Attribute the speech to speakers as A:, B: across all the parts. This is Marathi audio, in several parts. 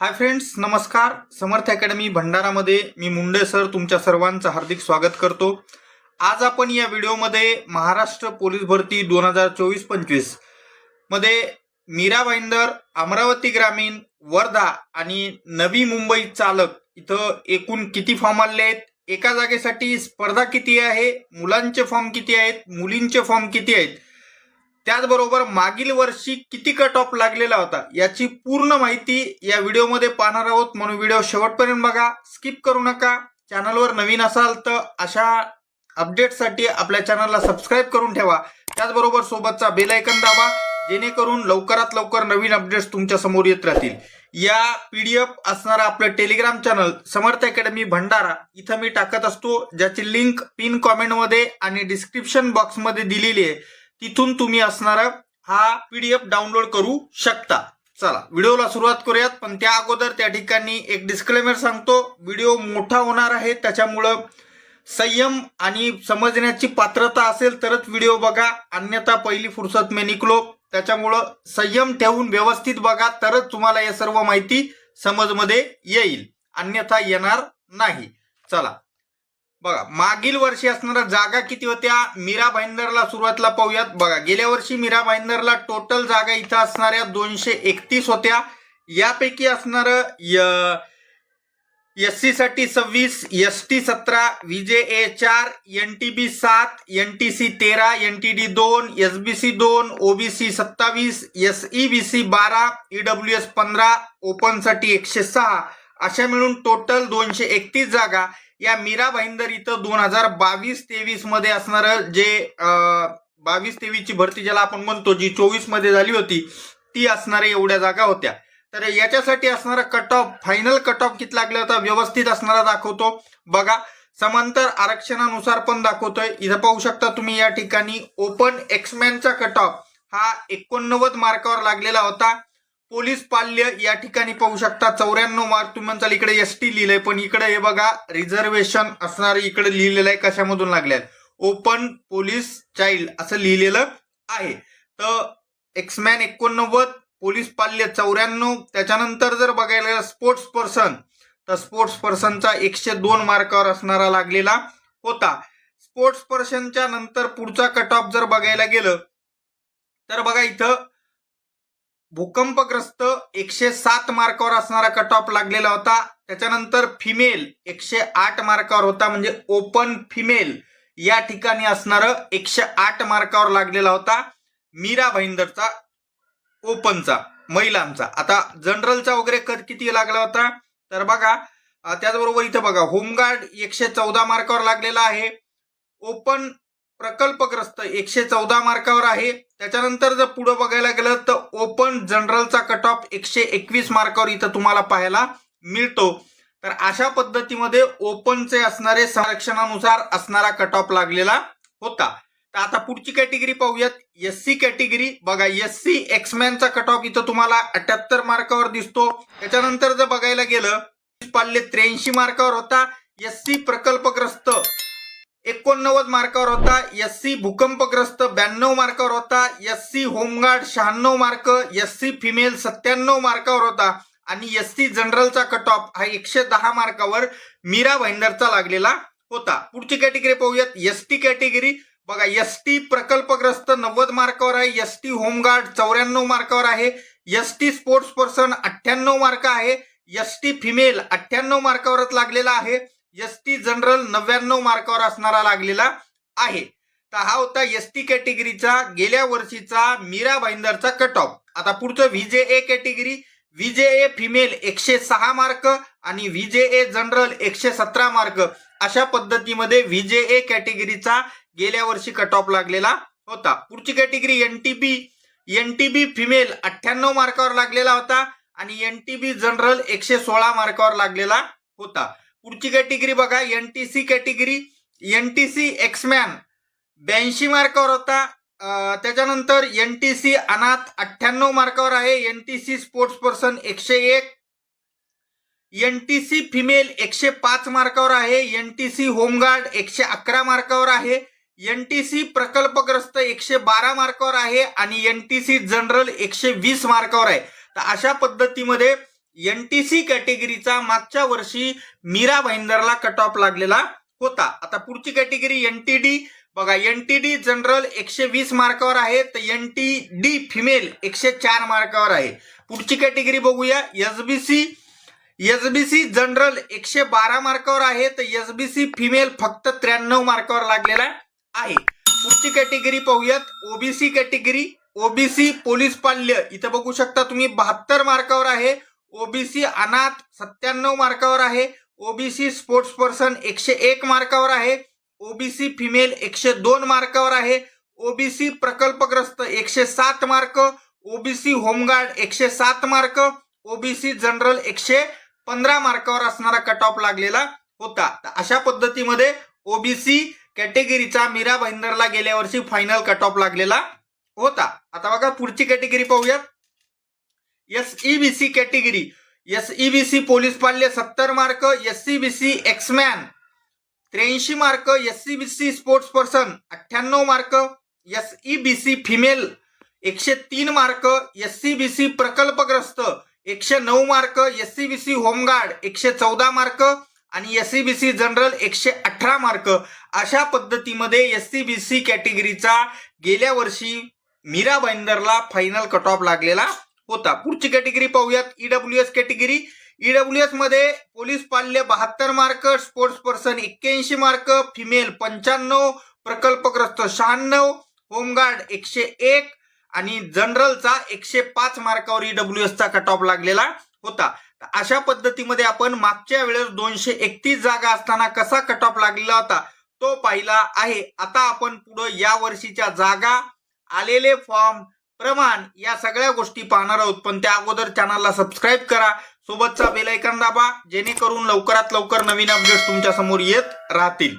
A: हाय फ्रेंड्स नमस्कार. समर्थ अकॅडमी भंडारामध्ये मी मुंडे सर तुमच्या सर्वांचं हार्दिक स्वागत करतो. आज आपण या व्हिडिओमध्ये महाराष्ट्र पोलीस भरती दोन हजार चोवीस पंचवीसमध्ये मीरा भाईंदर अमरावती ग्रामीण वर्धा आणि नवी मुंबई चालक इथं एकूण किती फॉर्म आले आहेत? एका जागेसाठी स्पर्धा किती आहे? मुलांचे फॉर्म किती आहेत? मुलींचे फॉर्म किती आहेत? त्याचबरोबर मागील वर्षी किती कट ऑफ लागलेला होता याची पूर्ण माहिती या व्हिडिओमध्ये पाहणार आहोत. म्हणून व्हिडिओ शेवटपर्यंत बघा. स्किप करू नका. चॅनलवर नवीन असाल तर अशा अपडेटसाठी आपल्या चॅनलला सबस्क्राईब करून ठेवा. त्याचबरोबर सोबतचा बेल आयकन दाबा जेणेकरून लवकरात लवकर नवीन अपडेट्स तुमच्यासमोर येत राहतील. या पीडीएफ असणारा आपलं Telegram channel Samarth academy Bhandara इथं मी टाकत असतो ज्याची लिंक पिन कॉमेंटमध्ये आणि डिस्क्रिप्शन बॉक्समध्ये दिलेली आहे. तिथून तुम्ही असणारा हा पीडीएफ डाउनलोड करू शकता. चला व्हिडिओला सुरुवात करूयात पण त्या अगोदर त्या ठिकाणी एक डिस्क्लेमर सांगतो. व्हिडिओ मोठा होणार आहे त्याच्यामुळं संयम आणि समजण्याची पात्रता असेल तरच व्हिडिओ बघा. अन्यथा पहिली फुरसत मे निकलो त्याच्यामुळं संयम ठेवून व्यवस्थित बघा तरच तुम्हाला या सर्व माहिती समजमध्ये येईल. अन्यथा येणार नाही. चला बघा मागील वर्षी असणाऱ्या जागा किती होत्या? मीरा भाईंदरला सुरुवातीला पाहूयात. बघा गेल्या वर्षी मीरा भाईंदरला टोटल जागा इथं असणाऱ्या दोनशे एकतीस होत्या. यापैकी असणार एस सी साठी सव्वीस एस टी सतरा विजे ए चार एन टी बी सात एन टी सी तेरा एन टी डी दोन एस बी सी दोन ओबीसी सत्तावीस एस ई बी सी बारा ईडब्ल्यू एस पंधरा ओपनसाठी एकशे सहा. अशा मिळून टोटल दोनशे एकतीस जागा. या मीरा भाईंदर इथं दोन हजार बावीस तेवीसमध्ये असणारं जे बावीस तेवीसची भरती ज्याला आपण म्हणतो जी चोवीसमध्ये झाली होती ती असणाऱ्या एवढ्या जागा होत्या. तर याच्यासाठी असणारा cut off final cut off किती लागला होता? व्यवस्थित असणारा दाखवतो. बघा समांतर आरक्षणानुसार पण दाखवतोय. इथं पाहू शकता तुम्ही या ठिकाणी ओपन एक्समॅनचा कट ऑफ हा एकोणनव्वद मार्कावर लागलेला होता. पोलीस पाल्य या ठिकाणी पाहू शकता. चौऱ्याण्णव मार्क. तुम्ही म्हणताल इकडे एस टी लिहिलंय पण इकडे हे बघा रिझर्वेशन असणार इकडे लिहिलेलं आहे कशामधून लागल्या ओपन पोलीस चाइल्ड असं लिहिलेलं आहे. तर एक्समॅन एकोणनव्वद पोलीस पाल्य चौऱ्याण्णव. त्याच्यानंतर जर बघायला गेलं स्पोर्ट्स पर्सन तर स्पोर्ट्स पर्सनचा एकशे दोन मार्कावर असणारा लागलेला होता. स्पोर्ट्स पर्सनच्या नंतर पुढचा कट ऑफ जर बघायला गेलं तर बघा इथं भूकंपग्रस्त एकशे सात मार्कावर असणारा कट ऑफ लागलेला होता. त्याच्यानंतर फिमेल एकशे आठ मार्कावर होता म्हणजे ओपन फिमेल या ठिकाणी असणारं एकशे आठ मार्कावर लागलेला होता. मीरा भाईंदरचा ओपनचा महिलांचा. आता जनरलचा वगैरे कट किती लागला होता? तर बघा त्याचबरोबर इथं बघा होमगार्ड एकशे चौदा मार्कावर लागलेला आहे. ओपन प्रकल्पग्रस्त एकशे चौदा मार्कावर आहे. त्याच्यानंतर जर पुढे बघायला गेलं तर ओपन जनरलचा कट ऑफ एकशे एकवीस मार्कावर इथं तुम्हाला पाहायला मिळतो. तर अशा पद्धतीमध्ये ओपनचे असणारे संरक्षणानुसार असणारा कट ऑफ लागलेला होता. तर आता पुढची कॅटेगरी पाहूयात. S C category. बघा एस सी एक्समॅनचा कट ऑफ इथं तुम्हाला अठ्याहत्तर मार्कावर दिसतो. त्याच्यानंतर जर बघायला गेलं पाल्ले त्र्याऐंशी मार्कावर होता. एस सी प्रकल्पग्रस्त एकोणनव्वद मार्कावर होता एस सी भूकंपग्रस्त ब्याण्णव मार्कावर होता एस सी होमगार्ड शहाण्णव मार्क एस सी फिमेल सत्त्याण्णव मार्कावर होता आणि एस सी जनरलचा कट ऑफ हा एकशे दहा मार्कावर मीरा भाईंदरचा लागलेला होता. पुढची कॅटेगरी पाहूयात. एस टी कॅटेगरी बघा एस टी प्रकल्पग्रस्त नव्वद मार्कावर आहे एस टी होमगार्ड चौऱ्याण्णव मार्कावर आहे एस टी स्पोर्ट्स पर्सन अठ्ठ्याण्णव मार्क आहे एस टी फिमेल अठ्ठ्याण्णव मार्कावरच लागलेला आहे. एस टी जनरल नव्याण्णव मार्कावर असणारा लागलेला आहे. तर हा होता एस टी कॅटेगरीचा गेल्या वर्षीचा मीरा भाईंदरचा कट ऑफ आता पुढचं VJ A category VJ A female एकशे सहा मार्क आणि व्हीजे ए जनरल एकशे सतरा मार्क. अशा पद्धतीमध्ये व्हीजे ए कॅटेगरीचा गेल्या वर्षी कट ऑफ लागलेला होता. पुढची कॅटेगरी एनटीबी एनटीबी फिमेल अठ्ठ्याण्णव मार्कावर लागलेला होता आणि एनटीबी जनरल एकशे सोळा मार्कावर लागलेला होता. पुढची कॅटेगरी बघा N T C category N T C ex man ब्याऐंशी मार्कावर होता. त्याच्यानंतर एन टी सी अनाथ अठ्ठ्याण्णव मार्कावर आहे. N T C sports person एकशे एक. एन टी सी फिमेल एकशे पाच मार्कावर आहे. एन टी सी होमगार्ड एकशे अकरा मार्कावर आहे. एन टी सी प्रकल्पग्रस्त एकशे बारा मार्कावर आहे. आणि एन टी सी जनरल एकशे वीस मार्कावर आहे. तर अशा पद्धतीमध्ये एनटीसी कॅटेगरीचा मागच्या वर्षी मीरा भाईंदरला कट ऑफ लागलेला होता. आता पुढची कॅटेगरी एनटीडी बघा एनटीडी जनरल एकशे वीस मार्कावर आहे तर एनटीडी फिमेल एकशे चार मार्कावर आहे. पुढची कॅटेगरी बघूया एसबीसी एसबीसी जनरल एकशे बारा मार्कावर आहे तर एसबीसी फिमेल फक्त त्र्याण्णव मार्कावर लागलेला आहे. पुढची कॅटेगरी पाहूयात ओबीसी कॅटेगरी ओबीसी पोलीस पाल्य. इथं बघू शकता तुम्ही बहात्तर मार्कावर आहे. ओबीसी अनाथ सत्त्याण्णव मार्कावर आहे. ओबीसी स्पोर्ट्स पर्सन एकशे एक मार्कावर आहे. ओबीसी फिमेल एकशे दोन मार्कावर आहे. ओबीसी प्रकल्पग्रस्त एकशे सात मार्क. ओबीसी होमगार्ड एकशे सात मार्क. ओबीसी जनरल एकशे पंधरा मार्कावर असणारा कट ऑफ लागलेला होता. तर अशा पद्धतीमध्ये ओबीसी कॅटेगरीचा मीरा भाईंदरला गेल्या वर्षी फायनल कट ऑफ लागलेला होता. आता बघा पुढची कॅटेगरी पाहूयात. S C category S C police पाल्य सत्तर mark S C B C ex man त्र्याऐंशी mark S C B C sports person अठ्ठ्याण्णव mark S E B C female एकशे तीन mark S C B C प्रकल्पग्रस्त एकशे नऊ mark S C B C home guard एकशे चौदा मार्क आणि S C B C general एकशे अठरा मार्क. अशा पद्धतीमध्ये एस सी बी सी कॅटेगरीचा गेल्या वर्षी मीरा बैंदरला फायनल कट ऑफ लागलेला होता. पुढची कॅटेगरी पाहूयात. ईडब्ल्यू एस कॅटेगरी ईडब्ल्यू एसमध्ये पोलीस पाल्य बहात्तर मार्क स्पोर्ट्स पर्सन एक्क्याऐंशी मार्क फिमेल पंच्याण्णव प्रकल्पग्रस्त शहाण्णव होमगार्ड एकशे एक आणि जनरलचा एकशे पाच मार्कावर ईडब्ल्यू एसचा कट ऑफ लागलेला होता. अशा पद्धतीमध्ये आपण मागच्या वेळेस दोनशे एकतीस जागा असताना कसा कट ऑफ लागलेला होता तो पाहिला आहे. आता आपण पुढं या वर्षीच्या जागा आलेले फॉर्म प्रमाण या सगळ्या गोष्टी पाहणार आहोत पण त्या अगोदर चॅनलला सबस्क्राईब करा. सोबतचा बेलायकन दाबा जेणेकरून लवकरात लवकर नवीन अपडेट्स तुमच्यासमोर येत राहतील.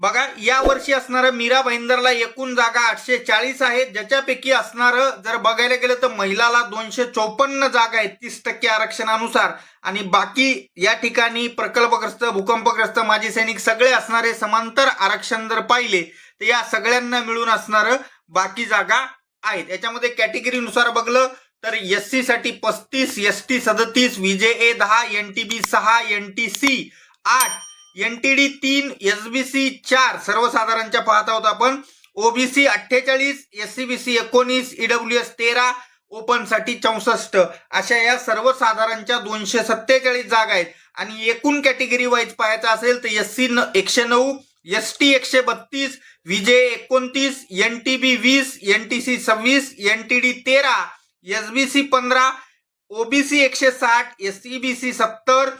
A: बघा या वर्षी असणारं मीरा भाईंदरला एकूण जागा आठशे चाळीस आहेत ज्याच्यापैकी असणारं जर बघायला गेलं तर महिलाला दोनशे चौपन्न जागा आहेत तीस टक्के आरक्षणानुसार. आणि बाकी या ठिकाणी प्रकल्पग्रस्त भूकंपग्रस्त माजी सैनिक सगळे असणारे समांतर आरक्षण जर पाहिले तर या सगळ्यांना मिळून असणारं बाकी जागा आहेत. याच्यामध्ये कॅटेगरीनुसार बघलं तर एस सी साठी पस्तीस एस टी सदतीस विजे ए दहा एन टी बी सहा एन टी सी आठ एन टी डी तीन एस बी सी चार. सर्वसाधारणच्या पाहत आहोत आपण. ओबीसी अठ्ठेचाळीस एस सी बी सी एकोणीस ईडब्ल्यू एस तेरा ओपनसाठी चौसष्ट. अशा या सर्वसाधारणच्या दोनशे सत्तेचाळीस जागा आहेत. आणि एकूण कॅटेगरी वाईज पाहायचं असेल तर एस सी एकशे नऊ एस टी एकशे बत्तीस विजे एकोणतीस एन टी बी वीस एन टी सी सव्वीस एन टी डी तेरा एस बी सी पंधरा ओबीसी एकशे साठ एस सी बी सी सत्तर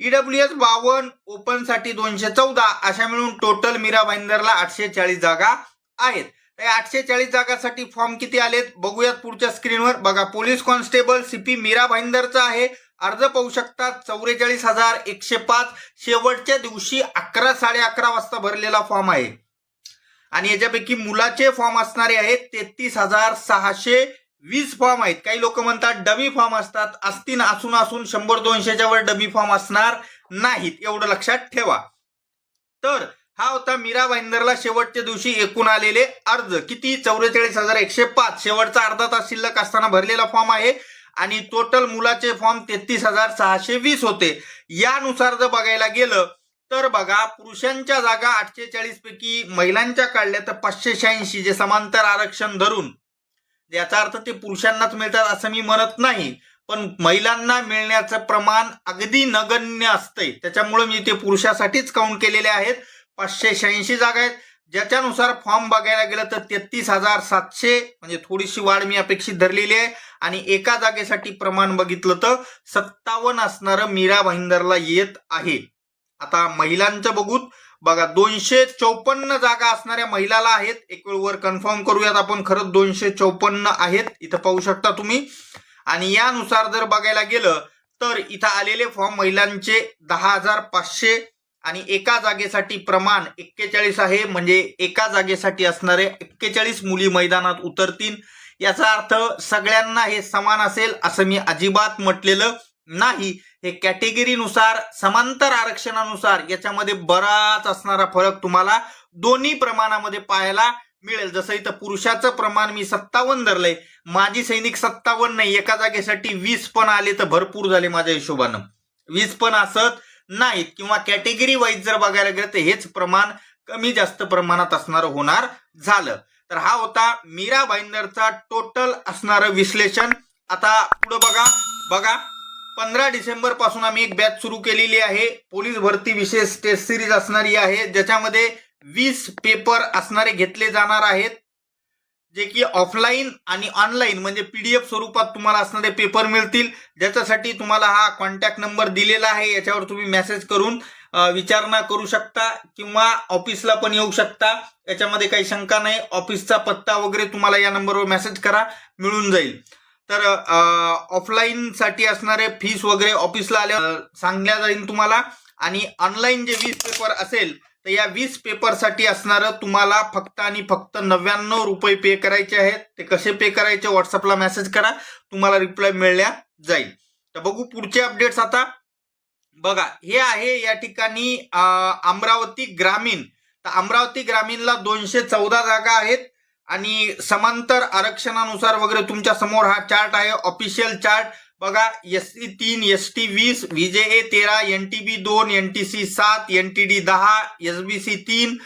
A: ईडब्ल्यू एस बावन्न ओपनसाठी दोनशे चौदा अशा मिळून टोटल मीरा भाईंदरला आठशे चाळीस जागा आहेत. त्या आठशे चाळीस जागासाठी फॉर्म किती आलेत? बघूयात पुढच्या स्क्रीनवर. बघा पोलीस कॉन्स्टेबल सीपी मीरा भाईंदरचा आहे. अर्ज पाहू शकतात चौवेचाळीस हजार एकशे पाच. शेवटच्या दिवशी अकरा साडे अकरा वाजता भरलेला फॉर्म आहे. आणि याच्यापैकी मुलाचे फॉर्म असणारे आहेत तेहतीस हजार सहाशे वीस फॉर्म आहेत. काही लोक म्हणतात डमी फॉर्म असतात. असतील असून असून शंभर दोनशेच्या वर डमी फॉर्म असणार नाहीत. एवढं लक्षात ठेवा. तर हा होता मीरा भाईंदरला शेवटच्या दिवशी एकूण आलेले अर्ज. किती? चौवेचाळीस हजार एकशे पाच. शेवटचा अर्धा तास शिल्लक असताना भरलेला फॉर्म आहे. आणि टोटल मुलाचे फॉर्म तेहतीस हजार सहाशे वीस होते. यानुसार जर बघायला गेलं तर बघा पुरुषांच्या जागा आठशे चाळीस पैकी महिलांच्या काढल्या तर पाचशे शहाऐंशी जे समांतर आरक्षण धरून. याचा अर्थ ते पुरुषांनाच मिळतात असं मी म्हणत नाही पण महिलांना मिळण्याचं प्रमाण अगदी नगण्य असतंय. त्याच्यामुळे मी ते पुरुषासाठीच काउंट केलेले आहेत. पाचशे शहाऐंशी जागा आहेत. ज्याच्यानुसार फॉर्म बघायला गेलं तर तेहतीस हजार सातशे म्हणजे थोडीशी वाढ मी अपेक्षित धरलेली आहे. आणि एका जागेसाठी प्रमाण बघितलं तर सत्तावन्न असणारं मीरा भाईंदरला येत आहे. आता महिलांचं बघूत. बघा दोनशे चौपन्न जागा असणाऱ्या महिलाला आहेत. एक वेळ वर कन्फर्म करूयात आपण. खरंच दोनशे चौपन्न आहेत. इथं पाहू शकता तुम्ही. आणि यानुसार जर बघायला गेलं तर इथं आलेले फॉर्म महिलांचे दहा हजार पाचशे आणि एका जागेसाठी प्रमाण एक्केचाळीस आहे म्हणजे एका जागेसाठी असणारे एक्केचाळीस मुली मैदानात उतरतील. याचा अर्थ सगळ्यांना हे समान असेल असं मी अजिबात म्हटलेलं नाही. हे कॅटेगरीनुसार समांतर आरक्षणानुसार याच्यामध्ये बराच असणारा फरक तुम्हाला दोन्ही प्रमाणामध्ये पाहायला मिळेल. जसं इथं पुरुषाचं प्रमाण मी सत्तावन्न धरलंय. माजी सैनिक सत्तावन्न नाही एका जागेसाठी वीस पण आले तर भरपूर झाले माझ्या हिशोबानं. वीस पण असत नाहीत किंवा कॅटेगरी वाईज जर बघायला गेलं तर हेच प्रमाण कमी जास्त प्रमाणात असणारं होणार झालं. तर हा होता मीरा भाईंदरचा टोटल असणारं विश्लेषण. आता पुढे बघा. बघा पंधरा डिसेंबरपासून आम्ही एक बॅच सुरू केलेली आहे. पोलीस भरती विशेष टेस्ट सिरीज असणारी आहे. ज्याच्यामध्ये वीस पेपर असणारे घेतले जाणार आहेत. जे की ऑफलाईन आणि ऑनलाईन म्हणजे पीडीएफ स्वरूपात तुम्हाला असणारे पेपर मिळतील. ज्याच्यासाठी तुम्हाला हा कॉन्टॅक्ट नंबर दिलेला आहे याच्यावर तुम्ही मेसेज करून विचारणा करू शकता किंवा ऑफिसला पण येऊ शकता. याच्यामध्ये काही शंका नाही. ऑफिसचा पत्ता वगैरे तुम्हाला या नंबरवर मेसेज करा मिळून जाईल. तर ऑफलाईनसाठी असणारे फीस वगैरे ऑफिसला आल्या सांगल्या जाईल तुम्हाला. आणि ऑनलाईन जे वीस पेपर असेल तर या वीस पेपरसाठी असणारं तुम्हाला फक्त आणि फक्त नव्याण्णव रुपये पे करायचे आहेत. ते कसे पे करायचे व्हॉट्सअपला मेसेज करा. तुम्हाला रिप्लाय मिळल्या जाईल. तर बघू पुढचे अपडेट्स आता. बघा हे आहे या ठिकाणी अमरावती ग्रामीण. तर अमरावती ग्रामीणला दोनशे चौदा जागा आहेत. आणि समांतर आरक्षणानुसार वगैरे तुमच्यासमोर हा चार्ट आहे. Official chart. बघा एस सी तीन एस टी वीस व्हीजेए तेरा एन टी बी दोन एन टी सी सात एन टी डी दहा एस बी सी तीन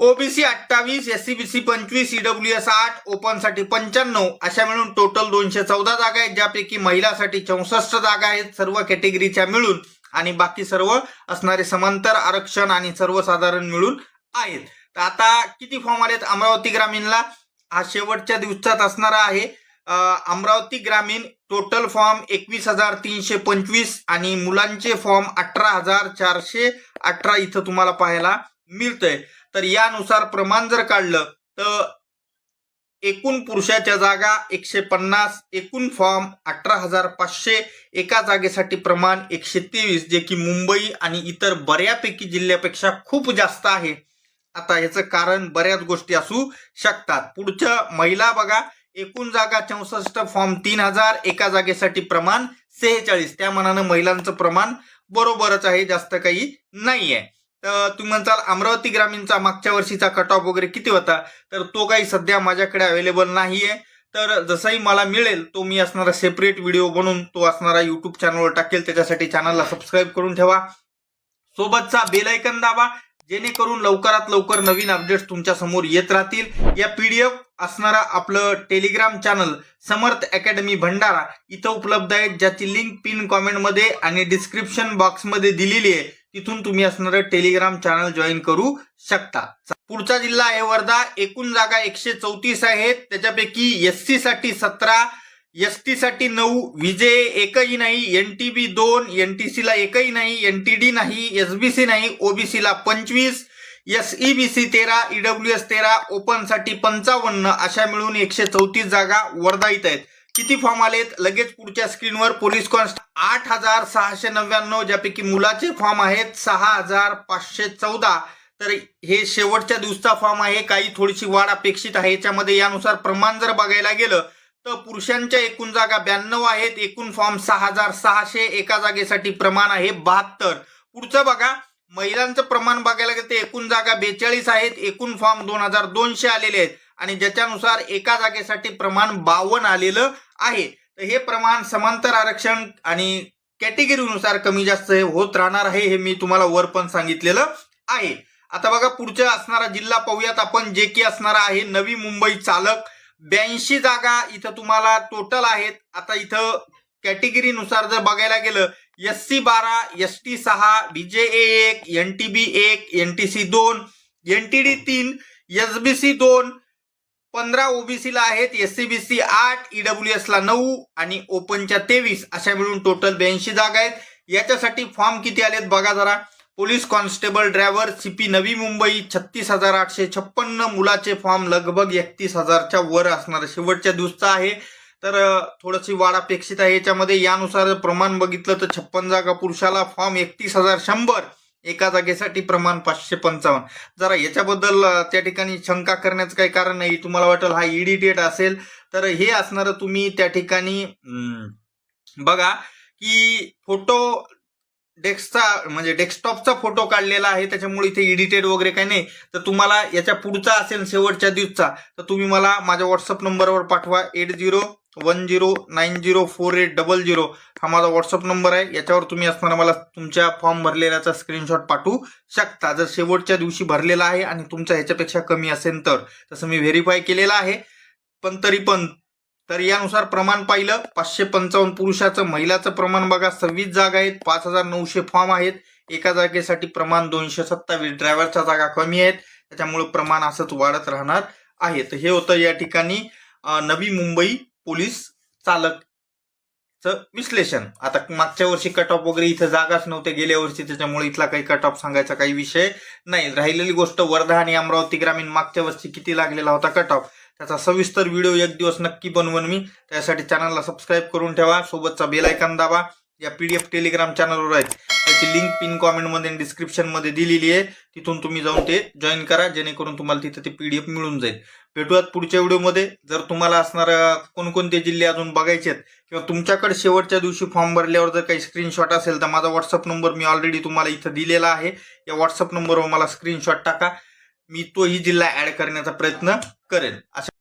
A: ओबीसी अठ्ठावीस एस सी बी सी पंचवीस ईडब्ल्यू एस आठ ओपनसाठी पंच्याण्णव अशा मिळून टोटल दोनशे चौदा जागा आहेत ज्यापैकी महिलासाठी चौसष्ट जागा आहेत सर्व कॅटेगरीच्या मिळून. आणि बाकी सर्व असणारे समांतर आरक्षण आणि सर्वसाधारण मिळून आहेत. तर आता किती फॉर्म आलेत? अमरावती ग्रामीणला. हा शेवटच्या दिवसात असणारा आहे. अमरावती ग्रामीण टोटल फॉर्म एकवीस हजार तीनशे पंचवीस आणि मुलांचे फॉर्म अठरा हजार चारशे अठरा इथं तुम्हाला पाहायला मिळतंय. तर यानुसार प्रमाण जर काढलं तर एकूण पुरुषाच्या जागा एकशे पन्नास एकूण फॉर्म अठरा हजार पाचशे एका जागेसाठी प्रमाण एकशे तेवीस जे की मुंबई आणि इतर बऱ्यापैकी जिल्ह्यापेक्षा खूप जास्त आहे. आता याचं कारण बऱ्याच गोष्टी असू शकतात. पुढच्या महिला बघा एकूण जागा चौसष्ट फॉर्म तीन हजार एका जागेसाठी प्रमाण सेहेचाळीस. त्या मनानं महिलांचं प्रमाण बरोबरच आहे जास्त काही नाहीये. तर तुम्ही म्हणताल अमरावती ग्रामीणचा मागच्या वर्षीचा कट ऑफ वगैरे किती होता? तर तो काही सध्या माझ्याकडे अवेलेबल नाहीये. तर जसंही मला मिळेल तो मी असणारा सेपरेट व्हिडिओ बनवून तो असणारा युट्यूब चॅनलवर टाकेल. त्याच्यासाठी चॅनलला सबस्क्राईब करून ठेवा. सोबतचा बेल ऐकन दाबा. जेणेकरून लवकरात लवकर नवीन अपडेट्स तुमच्यासमोर येत राहतील. या पीडीएफ असणारा आपलं Telegram channel Samarth academy Bhandara इथं उपलब्ध आहे ज्याची लिंक पिन कॉमेंटमध्ये आणि डिस्क्रिप्शन बॉक्समध्ये दिलेली आहे. तिथून तुम्ही असणारं टेलिग्राम चॅनल जॉईन करू शकता. पुढचा जिल्हा आहे वर्धा एकूण जागा एकशे चौतीस आहेत त्याच्यापैकी एससाठी सतरा एस टीसाठी नऊ विजे एकही नाही एन टी बी दोन एन टी सीला एकही नाही एन टी डी नाही एस बी सी नाही ओबीसीला पंचवीस एस ई बी सी तेरा ईडब्ल्यू एस तेरा ओपनसाठी पंचावन्न अशा मिळून एकशे चौतीस जागा वर्धा इथं आहेत. किती फॉर्म आलेत? लगेच पुढच्या स्क्रीनवर पोलीस कॉन्स्ट आठ हजार सहाशे नव्याण्णव ज्यापैकी मुलाचे फॉर्म आहेत सहा हजार पाचशे चौदा. तर हे शेवटच्या दिवसचा फॉर्म आहे. काही थोडीशी वाढ अपेक्षित आहे. याच्यामध्ये यानुसार प्रमाण जर बघायला गेलं तर पुरुषांच्या एकूण जागा ब्याण्णव आहेत. एकूण फॉर्म सहा हजार सहाशे एका जागेसाठी प्रमाण आहे बहात्तर. पुढचं बघा. महिलांचं प्रमाण बघायला गेलं तर एकूण जागा बेचाळीस आहेत. एकूण फॉर्म दोन हजार दोनशे आलेले आहेत. आणि ज्याच्यानुसार एका जागेसाठी प्रमाण बावन्न आलेलं आहे. तर हे प्रमाण समांतर आरक्षण आणि कॅटेगरीनुसार कमी जास्त हे होत राहणार आहे हे मी तुम्हाला वर पण सांगितलेलं आहे. आता बघा पुढच्या असणारा जिल्हा पाहूयात आपण. जे की असणारा आहे नवी मुंबई चालक. ब्याऐंशी जागा इथं तुम्हाला टोटल आहेत. आता इथं कॅटेगरीनुसार जर बघायला गेलं एस सी बारा एस टी सहा बीजे एक एन टी बी एक एन टी सी दोन एन टी डी तीन एस बी सी दोन पंधरा ओबीसीला आहेत एस सी बी सी आठ ईडब्ल्यू एसला नऊ आणि ओपनच्या तेवीस अशा मिळून टोटल ब्याऐंशी जागा आहेत. याच्यासाठी फॉर्म किती आलेत बघा जरा. Police constable driver CP Navi Mumbai छत्तीस हजार आठशे छप्पन्न मुलाचे फॉर्म लगभग एकतीस हजारच्या वर असणार. शेवटच्या दिवसचा आहे. तर थोडीशी वाढ अपेक्षित आहे याच्यामध्ये. यानुसार प्रमाण बघितलं तर छप्पन जागा पुरुषाला फॉर्म एकतीस हजार शंभर एका जागेसाठी प्रमाण पाचशे पंचावन्न. जरा याच्याबद्दल त्या ठिकाणी शंका करण्याचं काही कारण नाही. तुम्हाला वाटेल हा इडिटेट असेल. तर हे असणारं तुम्ही त्या ठिकाणी बघा की फोटो डेस्कचा म्हणजे डेस्कटॉपचा फोटो काढलेला आहे त्याच्यामुळे इथे एडिटेड वगैरे काही नाही. तर तुम्हाला याच्या पुढचा असेल शेवटच्या दिवसचा तर तुम्ही मला माझ्या व्हॉट्सअप नंबरवर पाठवा eight zero one zero nine zero four eight double zero हा माझा व्हॉट्सअप नंबर आहे याच्यावर तुम्ही असताना मला तुमच्या फॉर्म भरलेल्याचा स्क्रीनशॉट पाठवू शकता. जर शेवटच्या दिवशी भरलेला आहे आणि तुमचा ह्याच्यापेक्षा कमी असेल तर तसं मी व्हेरीफाय केलेलं आहे. पण तरी पण तर यानुसार प्रमाण पाहिलं पाचशे पंचावन्न पुरुषाचं महिलाचं प्रमाण बघा सव्वीस जागा आहेत पाच हजार नऊशे फॉर्म आहेत. एका जागेसाठी प्रमाण दोनशे सत्तावीस ड्रायव्हरच्या जागा कमी आहेत. त्याच्यामुळे प्रमाण असंच वाढत राहणार आहे. तर हे होतं या ठिकाणी नवी मुंबई पोलीस चालकचं विश्लेषण. आता मागच्या वर्षी कट ऑफ वगैरे इथं जागाच नव्हते गेल्या वर्षी त्याच्यामुळे इथला काही कट ऑफ सांगायचा काही विषय नाही. राहिलेली गोष्ट वर्धा आणि अमरावती ग्रामीण मागच्या वर्षी किती लागलेला होता कट ऑफ त्याचा सविस्तर व्हिडिओ एक दिवस नक्की बनवून मी. त्यासाठी चॅनलला सबस्क्राईब करून ठेवा. सोबतचा बेल आयकॉन दाबा. या पी डी एफ टेलिग्राम चॅनलवर आहेत. त्याची लिंक पिन कॉमेंटमध्ये डिस्क्रिप्शनमध्ये दिलेली आहे. तिथून तुम्ही जाऊन ते जॉईन करा. जेणेकरून तुम्हाला तिथे ते पी डी एफ मिळून जाईल. भेटूयात पुढच्या व्हिडिओमध्ये जर तुम्हाला असणाऱ्या कोणकोणते जिल्हे अजून बघायचे आहेत किंवा तुमच्याकडे शेवटच्या दिवशी फॉर्म भरल्यावर जर काही स्क्रीनशॉट असेल तर माझा व्हॉट्सअप नंबर मी ऑलरेडी तुम्हाला इथं दिलेला आहे. या व्हॉट्सअप नंबरवर मला स्क्रीनशॉट टाका. मी तोही जिल्हा ॲड करण्याचा प्रयत्न करेन अशा